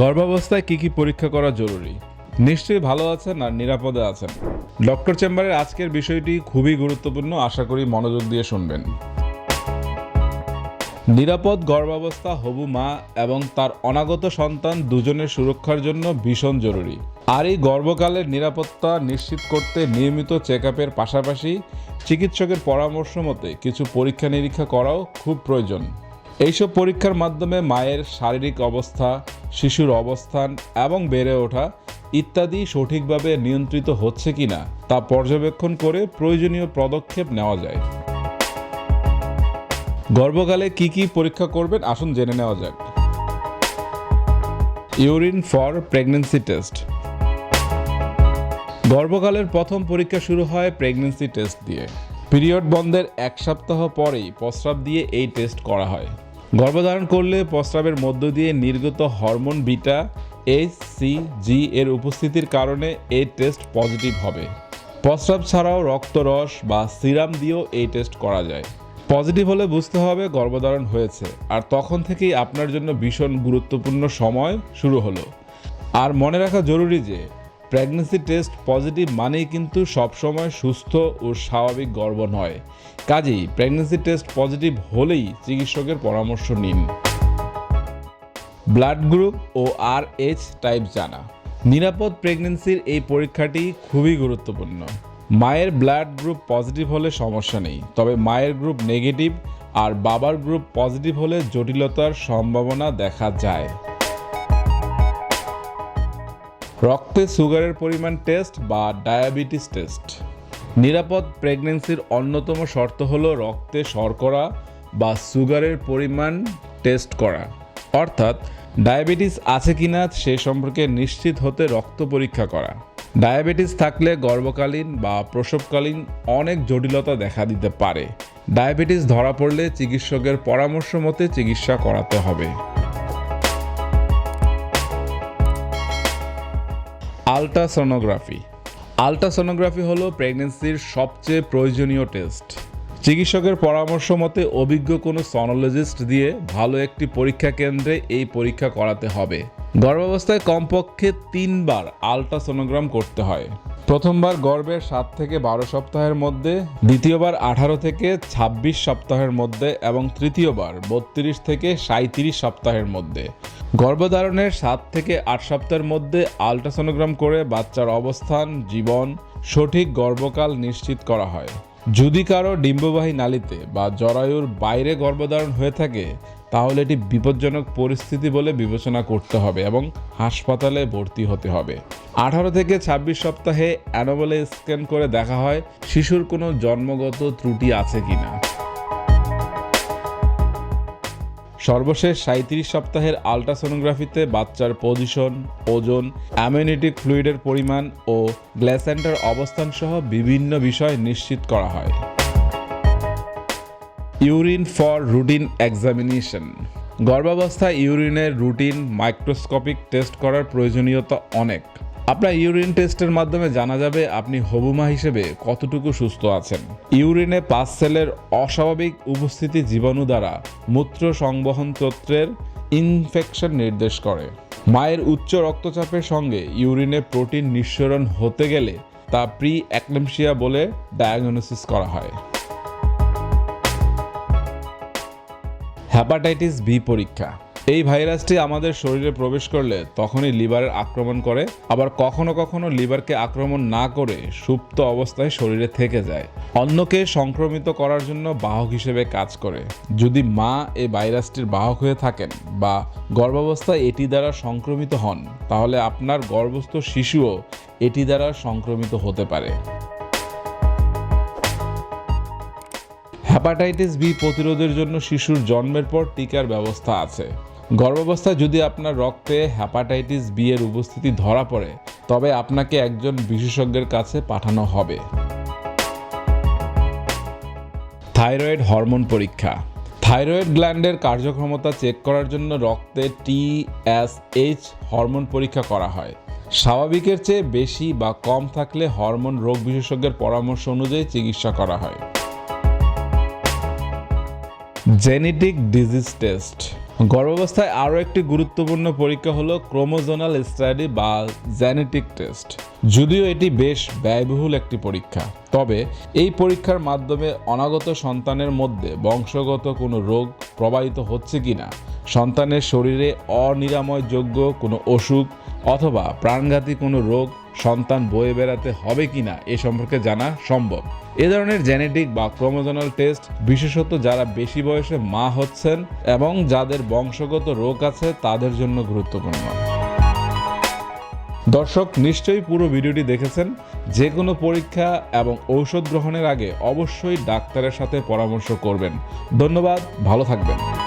গর্ভাবস্থায় কি কি পরীক্ষা করা জরুরি? নিশ্চয়ই ভালো আছেন আর নিরাপদে আছেন। ডক্টর চেম্বারের আজকের বিষয়টি খুবই গুরুত্বপূর্ণ, আশা করি মনোযোগ দিয়ে শুনবেন। নিরাপদ গর্ভাবস্থা হবু মা এবং তার অনাগত সন্তান দুজনের সুরক্ষার জন্য ভীষণ জরুরি। আর এই গর্ভকালের নিরাপত্তা নিশ্চিত করতে নিয়মিত চেক আপের পাশাপাশি চিকিৎসকের পরামর্শ মতে কিছু পরীক্ষা নিরীক্ষা করাও খুব প্রয়োজন। এইসব পরীক্ষার মাধ্যমে মায়ের শারীরিক অবস্থা, শিশুর অবস্থান এবং বেড়ে ওঠা ইত্যাদি সঠিকভাবে নিয়ন্ত্রিত হচ্ছে কিনা তা পর্যবেক্ষণ করে প্রয়োজনীয় পদক্ষেপ নেওয়া যায়। গর্ভকালে কি কি পরীক্ষা করবেন আসুন জেনে নেওয়া যাক। Urine for pregnancy test. গর্ভকালের প্রথম পরীক্ষা শুরু হয় প্রেগনেন্সি টেস্ট দিয়ে। পিরিয়ড বন্ধের এক সপ্তাহ পরেই প্রস্রাব দিয়ে এই টেস্ট করা হয়। গর্ভধারণ করলে প্রস্রাবের মধ্য দিয়ে নির্গত hormone beta H C G এর উপস্থিতির কারণে এই টেস্ট পজিটিভ হবে। প্রস্রাব ছাড়াও রক্তরস বা সিরাম দিয়েও এই টেস্ট করা যায়। পজিটিভ হলে বুঝতে হবে গর্ভধারণ হয়েছে, আর তখন থেকেই আপনার জন্য ভীষণ গুরুত্বপূর্ণ সময় শুরু হলো। আর মনে রাখা জরুরি যে প্রেগনেন্সি টেস্ট পজিটিভ মানেই কিন্তু সবসময় সুস্থ ও স্বাভাবিক গর্ভ নয় কাজেই প্রেগনেন্সি টেস্ট পজিটিভ হলেই চিকিৎসকের পরামর্শ নিন। ব্লাড গ্রুপ ও আর এইচ টাইপ জানা। নিরাপদ প্রেগনেন্সির এই পরীক্ষাটি খুবই গুরুত্বপূর্ণ। মায়ের ব্লাড গ্রুপ পজিটিভ হলে সমস্যা নেই, তবে মায়ের গ্রুপ নেগেটিভ আর বাবার গ্রুপ পজিটিভ হলে জটিলতার সম্ভাবনা দেখা যায়। রক্তে সুগারের পরিমাণ টেস্ট বা ডায়াবেটিস টেস্ট। নিরাপদ প্রেগনেন্সির অন্যতম শর্ত হলো রক্তে শর্করা বা সুগারের পরিমাণ টেস্ট করা। অর্থাৎ, ডায়াবেটিস আছে কিনা সে সম্পর্কে নিশ্চিত হতে রক্ত পরীক্ষা করা। ডায়াবেটিস থাকলে গর্ভকালীন বা প্রসবকালীন অনেক জটিলতা দেখা দিতে পারে। ডায়াবেটিস ধরা পড়লে চিকিৎসকের পরামর্শ মতে চিকিৎসা করাতে হবে। আলট্রাসোনোগ্রাফি। আলট্রাসোনোগ্রাফি হলো প্রেগনেন্সির সবচেয়ে প্রয়োজনীয় টেস্ট। চিকিৎসকের পরামর্শ মতে, অভিজ্ঞ কোনো সনোলজিস্ট দিয়ে ভালো একটি পরীক্ষা কেন্দ্রে এই পরীক্ষা করাতে হবে। গর্ভাবস্থায় কমপক্ষে তিনবার আলট্রাসোনোগ্রাম করতে হয়। প্রথমবার গর্ভের সাত থেকে বারো সপ্তাহের মধ্যে, দ্বিতীয়বার আঠারো থেকে ছাব্বিশ সপ্তাহের মধ্যে এবং তৃতীয়বার বত্রিশ থেকে সাঁত্রিশ সপ্তাহের মধ্যে। গর্ভধারণের সাত থেকে আট সপ্তাহের মধ্যে আলট্রাসোনোগ্রাম করে বাচ্চার অবস্থান, জীবন সঠিক গর্ভকাল নিশ্চিত করা হয়। যদি কারও ডিম্ববাহী নালীতে বা জরায়ুর বাইরে গর্ভধারণ হয়ে থাকে তাহলে এটি বিপজ্জনক পরিস্থিতি বলে বিবেচনা করতে হবে এবং হাসপাতালে ভর্তি হতে হবে। আঠারো থেকে ছাব্বিশ সপ্তাহে অ্যানোবলে স্ক্যান করে দেখা হয় শিশুর কোনো জন্মগত ত্রুটি আছে কিনা। সর্বশেষ সাঁত্রিশ সপ্তাহের আলট্রাসোনোগ্রাফিতে বাচ্চার পজিশন, ওজন, অ্যামিউনিটিক ফ্লুইডের পরিমাণ ও গ্ল্যাসেন্টার অবস্থান সহ বিভিন্ন বিষয় নিশ্চিত করা হয়। Urine for routine examination. গর্ভাবস্থায় ইউরিনের রুটিন মাইক্রোস্কোপিক টেস্ট করার প্রয়োজনীয়তা অনেক। আপনার ইউরিন টেস্টের মাধ্যমে জানা যাবে আপনি হবুমা হিসেবে কতটুকু সুস্থ আছেন। ইউরিনে পাঁচ সেলের অস্বাভাবিক উপস্থিতি জীবাণু দ্বারা মূত্র সংবহন তত্ত্বের ইনফেকশন নির্দেশ করে। মায়ের উচ্চ রক্তচাপের সঙ্গে ইউরিনে প্রোটিন নিঃসরণ হতে গেলে তা প্রি অ্যাক্লেমশিয়া বলে ডায়াগনোসিস করা হয়। হ্যাপাটাইটিস বি পরীক্ষা। এই ভাইরাসটি আমাদের শরীরে প্রবেশ করলে তখনই লিভারের আক্রমণ করে, আবার কখনো কখনো লিভারকে আক্রমণ না করে সুপ্ত অবস্থায় শরীরে থেকে যায়। অন্যকে সংক্রমিত করার জন্য বাহক হিসেবে কাজ করে। যদি মা এই ভাইরাসটির বাহক হয়ে থাকেন বা গর্ভাবস্থায় এটি দ্বারা সংক্রমিত হন, তাহলে আপনার গর্ভস্থ শিশুও এটি দ্বারা সংক্রমিত হতে পারে। হ্যাপাটাইটিস বি প্রতিরোধের জন্য শিশুর জন্মের পর টিকার ব্যবস্থা আছে। গর্ভাবস্থায় যদি আপনার রক্তে হ্যাপাটাইটিস বি এর উপস্থিতি ধরা পড়ে, তবে আপনাকে একজন বিশেষজ্ঞের কাছে পাঠানো হবে। থাইরয়েড হরমোন পরীক্ষা। থাইরয়েড গ্ল্যান্ডের কার্যক্ষমতা চেক করার জন্য রক্তে টিএসএইচ হরমোন পরীক্ষা করা হয়। স্বাভাবিকের চেয়ে বেশি বা কম থাকলে হরমোন রোগ বিশেষজ্ঞের পরামর্শ অনুযায়ী চিকিৎসা করা হয়। Genetic disease test. গর্ভাবস্থায় আরও একটি গুরুত্বপূর্ণ পরীক্ষা হলো ক্রোমোজোনাল স্টাডি বা জেনেটিক টেস্ট। যদিও এটি বেশ ব্যয়বহুল একটি পরীক্ষা, তবে এই পরীক্ষার মাধ্যমে অনাগত সন্তানের মধ্যে বংশগত কোনো রোগ প্রবাহিত হচ্ছে কিনা সন্তানের শরীরে অনিরাময়যোগ্য কোনো অসুখ অথবা প্রাণঘাতী কোনো রোগ সন্তান বয়ে বেড়াতে হবে কিনা এ সম্পর্কে জানা সম্ভব। এ ধরনের জেনেটিক বা ক্রোমোজোনাল টেস্ট বিশেষত যারা বেশি বয়সে মা হচ্ছেন এবং যাদের বংশগত রোগ আছে তাদের জন্য গুরুত্বপূর্ণ। দর্শক, নিশ্চয়ই পুরো ভিডিওটি দেখেছেন। যে কোনো পরীক্ষা এবং ঔষধ গ্রহণের আগে অবশ্যই ডাক্তারের সাথে পরামর্শ করবেন। ধন্যবাদ, ভালো থাকবেন।